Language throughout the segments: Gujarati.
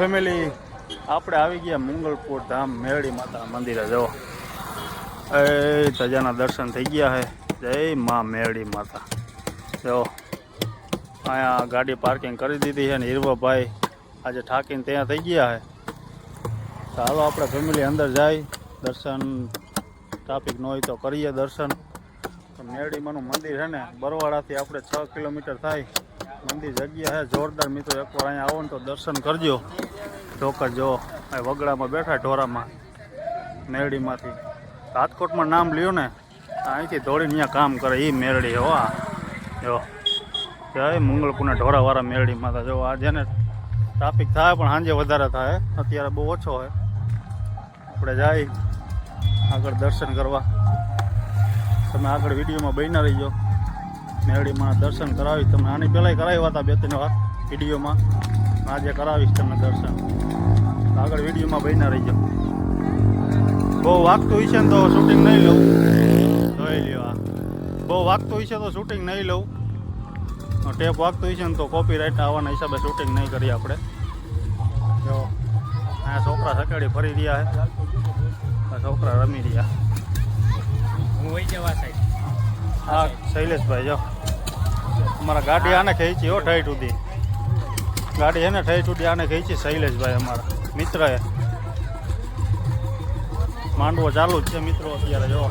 ફેમિલી આપણે આવી ગયા મંગળપુર ધામ મેરડી માતા મંદિરે જો એ ધજાના દર્શન થઈ ગયા છે જય માં મેરડી માતા. જો અહીંયા ગાડી પાર્કિંગ કરી દીધી છે ને હીરવાભાઈ આજે ઠાકીને ત્યાં થઈ ગયા છે ચાલો આપણે ફેમિલી અંદર જાય. દર્શન ટ્રાફિક ન હોય તો કરીએ દર્શન. મેરડીમાંનું મંદિર છે ને, બરવાડાથી આપણે છ કિલોમીટર થાય. મંદિર જગ્યા છે જોરદાર મિત્રો, એકવાર અહીંયા આવો ને તો દર્શન કરજો. ચોક્કસ જો આ વગડામાં બેઠા ઢોરામાં, મેરડીમાંથી. રાજકોટમાં નામ લ્યો ને તો અહીંથી દોડીને અહીંયા કામ કરે એ મેરડી, હો, આ. જો. જય મંગળપુરના ઢોરાવાળા મેરડી માતા. જો, આ જેને ટ્રાફિક થાય પણ સાંજે વધારે થાય અત્યારે બહુ ઓછો હોય. આપણે જાય, આગળ દર્શન કરવા. તમે આગળ વિડીયોમાં બન્યા રહીજો. મેરડીમાં દર્શન કરાવીશ તમને આની પહેલાંય કરાવ્યા હતા બે ત્રણ વાર વિડીયોમાં. આજે કરાવીશ તમને દર્શન. આગળ વિડીયોમાં બન્યા રહીજો. બહુ વાગતું હશે ને તો શૂટિંગ નહીં લઉં. જોઈ લ્યો આ. બહુ વાગતું હશે છે તો શૂટિંગ નહીં લઉં. ટેપ વાગતું હશે ને તો કોપી રાઈટ આવવાના હિસાબે શૂટિંગ નહીં કરીએ આપણે. જો અહીંયા છોકરા સકેડી ફરી રહ્યા છે. છોકરા રમી રહ્યા. હું વહી જવા સાહેબ. હા શૈલેષભાઈ જો. અમારા ગાડી આને ખેંચી, હો, ઠાઈ સુધી ગાડી એને ઠાઈ સુધી આને ખેંચી શૈલેષભાઈ અમારા મિત્ર એ માંડવો ચાલુ જ છે મિત્રો અત્યારે, જો.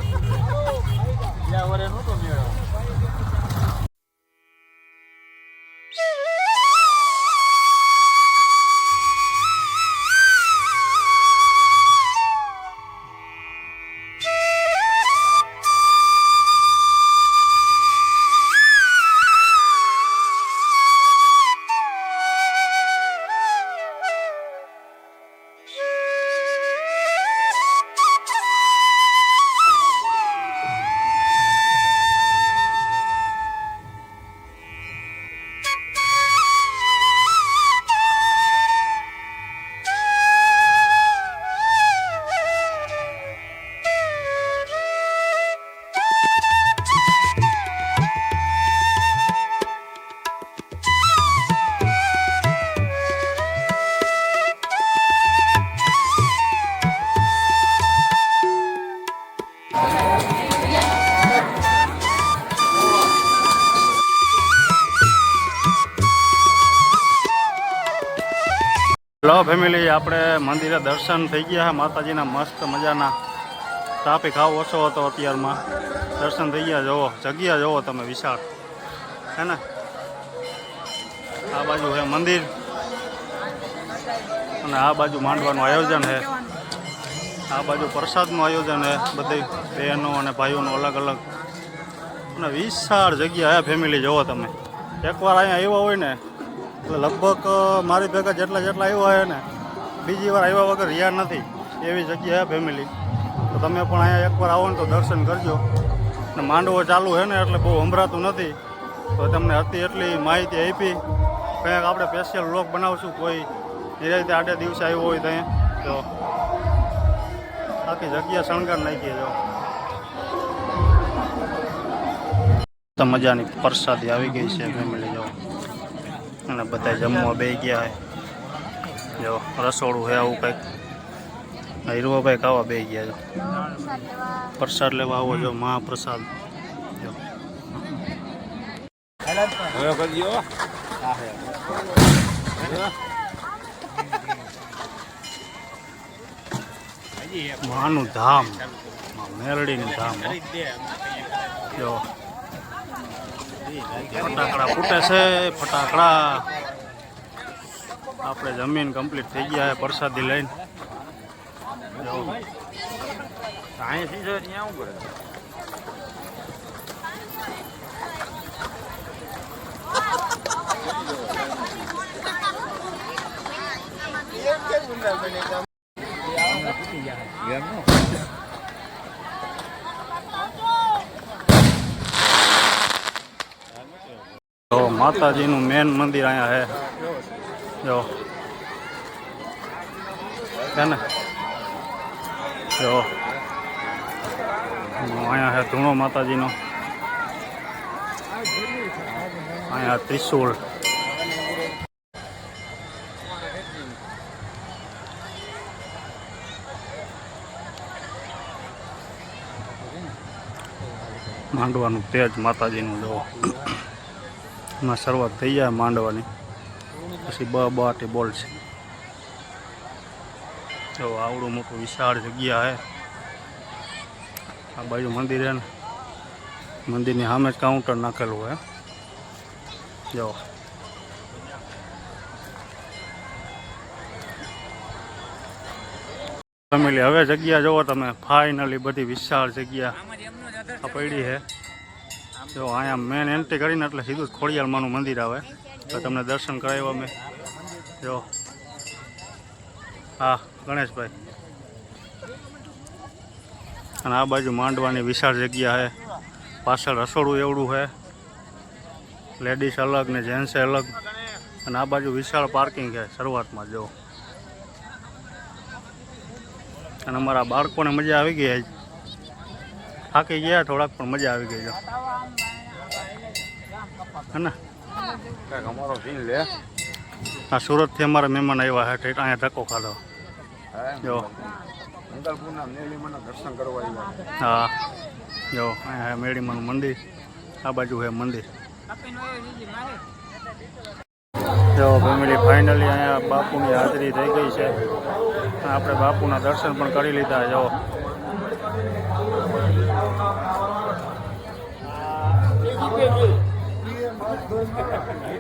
ત્યાં વરે નહોતો મેળો લો ફેમિલી, આપણે મંદિરે દર્શન થઈ ગયા માતાજીના મસ્ત મજાના ટ્રાફિક આવો ઓછો હતો અત્યારમાં. દર્શન થઈ ગયા, જુઓ, જગ્યા જુઓ તમે વિશાળ. હે ને? આ બાજુ છે મંદિર. અને આ બાજુ માંડવાનું આયોજન છે. આ બાજુ પ્રસાદનું આયોજન છે. બધી બહેનો અને ભાઈઓનું અલગ અલગ. અને વિશાળ જગ્યા હે ફેમિલી, જુઓ તમે. એકવાર અહીંયા આવ્યા હોય ને એટલે લગભગ મારી ભેગા જેટલા જેટલા આવ્યા હોય ને, બીજી વાર આવ્યા વગર રહ્યા નથી. એવી જગ્યા ફેમિલી. તો તમે પણ અહીંયા એકવાર આવો ને તો દર્શન કરજો. ને માંડવો ચાલુ છે ને, એટલે બહુ સંભળાતું નથી. તો તમને હતી એટલી માહિતી આપી. કંઈક આપણે સ્પેશિયલ વ્લોગ બનાવશું, કોઈ એ રીતે આડે દિવસે આવ્યો હોય ત્યાં તો આખી જગ્યા શણગાર નાખીએ જો મજાની પ્રસાદી આવી ગઈ છે, ફેમિલી. અને બધા જમવા બે ગયા છે જો રસોડું છે આવું કંઈક. હીરવાભાઈ ખાવા બે ગયા જો પ્રસાદ લેવા આવો જો મહાપ્રસાદ. જો. માનું ધામ. મેરડીનું ધામ જો. ફટાકડા ફૂટે છે ફટાકડા આપણે જમીન કમ્પ્લીટ થઈ ગયા છે પ્રસાદી લઈને. જો અહીંથી માતાજીનું મેન મંદિર અહીંયા હે. જો. છે ને? જો. અહીંયા હે ધૂણો માતાજી નો અહીંયા ત્રિશુલ માંડવાનું તેજ માતાજીનું જોવા એમાં શરૂઆત થઈ જાય માંડવાની. પછી બ બાટી બોલશે જો, આવડું મોટું વિશાળ જગ્યા હે. આ બાજુ મંદિર છે ને. મંદિરની સામે જ કાઉન્ટર નાખેલું હે. જો. ફેમિલી, હવે જગ્યા જોવો તમે. ફાઇનલી બધી વિશાળ જગ્યા પડી છે જો અહીંયા મેન એન્ટ્રી કરીને એટલે સીધું જ ખોડિયાલમાનું મંદિર આવે. તો તમને દર્શન કરાવ્યા અમે. જો. હા, ગણેશભાઈ. અને આ બાજુ માંડવાની વિશાળ જગ્યા છે પાછળ રસોડું એવડું છે લેડીઝ અલગ ને જેન્ટ્સ અલગ. અને આ બાજુ વિશાળ પાર્કિંગ છે શરૂઆતમાં, જો. અને અમારા બાળકોને મજા આવી ગઈ થાકી ગયા થોડાક, પણ મજા આવી ગઈ, જો. હે ને? કાંઈક અમારો સીન લે. આ સુરતથી અમારા મહેમાન આવ્યા છે અહીંયા ધક્કો ખાધો. જો. દર્શન કરવા આવ્યા હા. જો અહીંયા મેળીમાનું મંદિર. આ બાજુ છે મંદિર. જો ફેમિલી ફાઇનલી અહીંયા બાપુની હાજરી થઈ ગઈ છે. આપણે બાપુના દર્શન પણ કરી લીધા જો.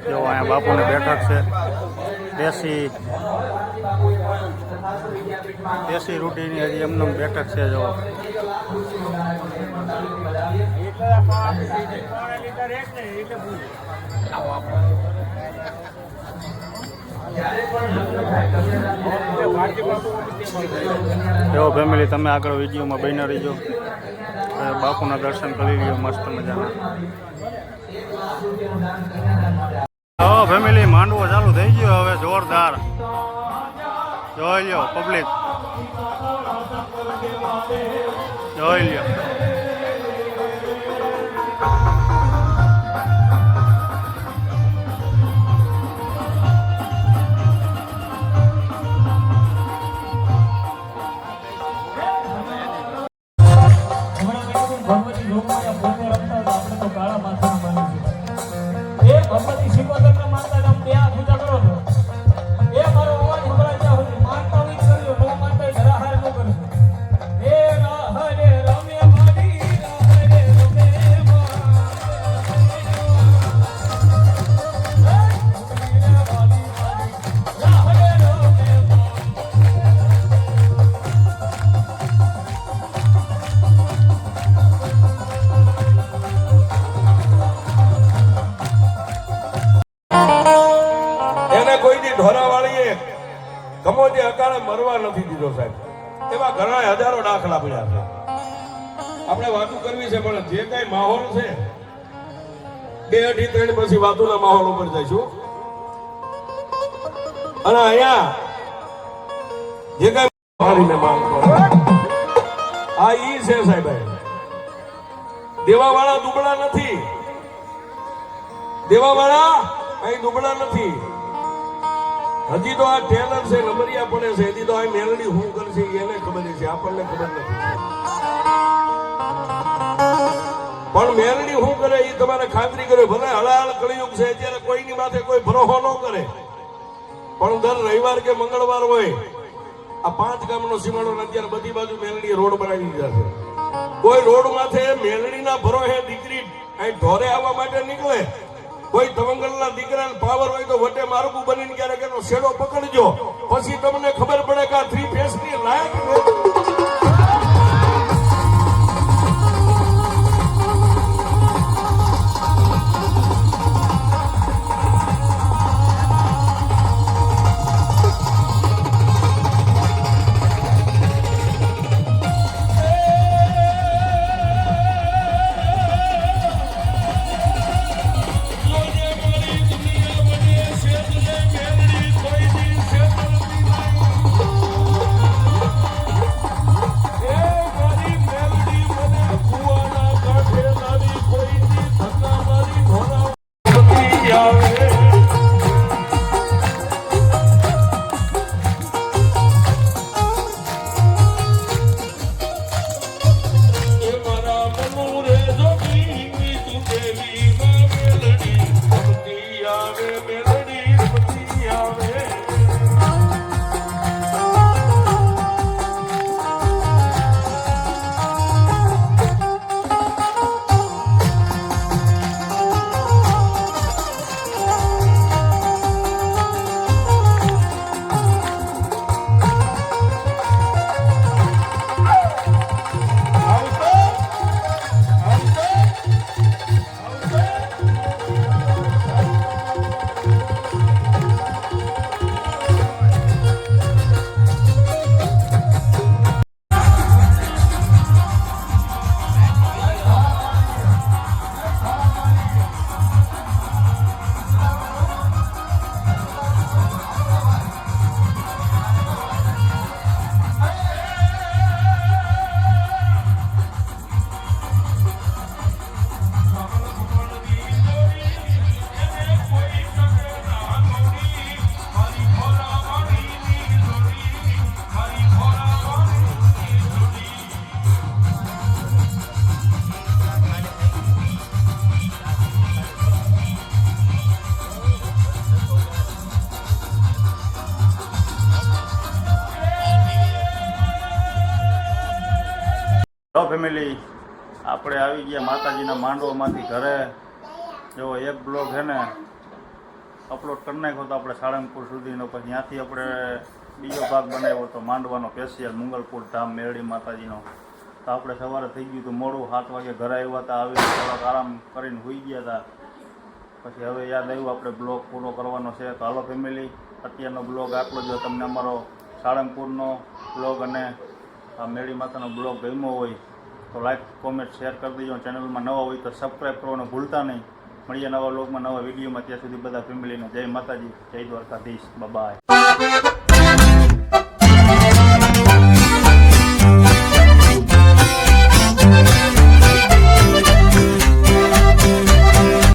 જો અહીંયા બાપુની બેઠક છે. દેશી દેશી રૂટીની હજી એમને બેઠક છે જો. એવો ફેમિલી, તમે આગળ વિડીયોમાં બન્યા રહીજો. બાપુના દર્શન કરી લ્યો, મસ્ત મજાના. હા ફેમિલી માંડવો ચાલુ થઈ ગયો હવે જોરદાર. જોઈ લ્યો પબ્લિક જોઈ લ્યો. અકાળે નથી દીધો સાહેબ. એવા ઘણા હજારો દાખલા પડ્યા છે. આપણે વાતો કરવી છે, પણ જે કઈ માહોલ છે, બે અઢી ત્રણ પછી વાતોના માહોલ ઉપર જઈશું. અને અહીંયા જે કઈ મારીને માનતો આ ઈ છે સાહેબ. દેવાવાળા દુબળા નથી. દેવાવાળા અહીં દુબળા નથી. હજી તો આ ટેલર છે નંબરિયા પડે છે, હજી તો આ મેલડી હું કરશે, એને ખબર છે, આપણને ખબર નથી. પણ મેલડી હું કરે એ તમારે ખાતરી કરે, ભલે હળાહળ કળિયુગ છે, અત્યારે કોઈની માથે કોઈ ભરોહો ન કરે. પણ દર રવિવાર કે મંગળવાર હોય, આ પાંચ ગામનો સીમાડો અત્યારે બધી બાજુ મેલડી રોડ બનાવી દીધા છે. કોઈ રોડ માથે મેલડીના ભરોહે દીકરી અહીં ઢોરે આવવા માટે નીકળે કોઈ ધવંગલના દીકરાને પાવર હોય તો વટે માર્ગું બનીને ક્યારેક એનો શેડો પકડજો. પછી તમને ખબર પડે કે આ થ્રી ફેસની લાયક ફેમિલી આપણે આવી ગયા માતાજીના માંડવામાંથી ઘરે. જો એક બ્લોગ છે ને અપલોડ કરી નાખ્યો તો આપણે સાળંગપુર સુધીનો, પછી ત્યાંથી આપણે બીજો ભાગ બનાવ્યો હતો માંડવાનો સ્પેશિયલ મંગલપુર ધામ મેરડી માતાજીનો. તો આપણે સવારે થઈ ગયું હતું મોડું, સાત વાગે ઘરે આવ્યા હતા આવી થોડાક આરામ કરીને હોઈ ગયા હતા. પછી હવે યાદ આવ્યું આપણે બ્લોગ પૂરો કરવાનો છે. તો હાલો ફેમિલી અત્યારનો બ્લોગ આટલો જો. તમને અમારો સાળંગપુરનો બ્લોગ અને આ મેળી માતાનો બ્લોગ ગમ્યો હોય તો લાઈક કોમેન્ટ શેર કરી દેજો. ચેનલમાં નવા હોય તો સબસ્ક્રાઈબ કરવાનું ભૂલતા નહીં. મળીએ નવા બ્લોગમાં નવા વિડીયોમાં ત્યાં સુધી બધા ફેમિલીને જય માતાજી, જય દ્વારકાધીશ. બાય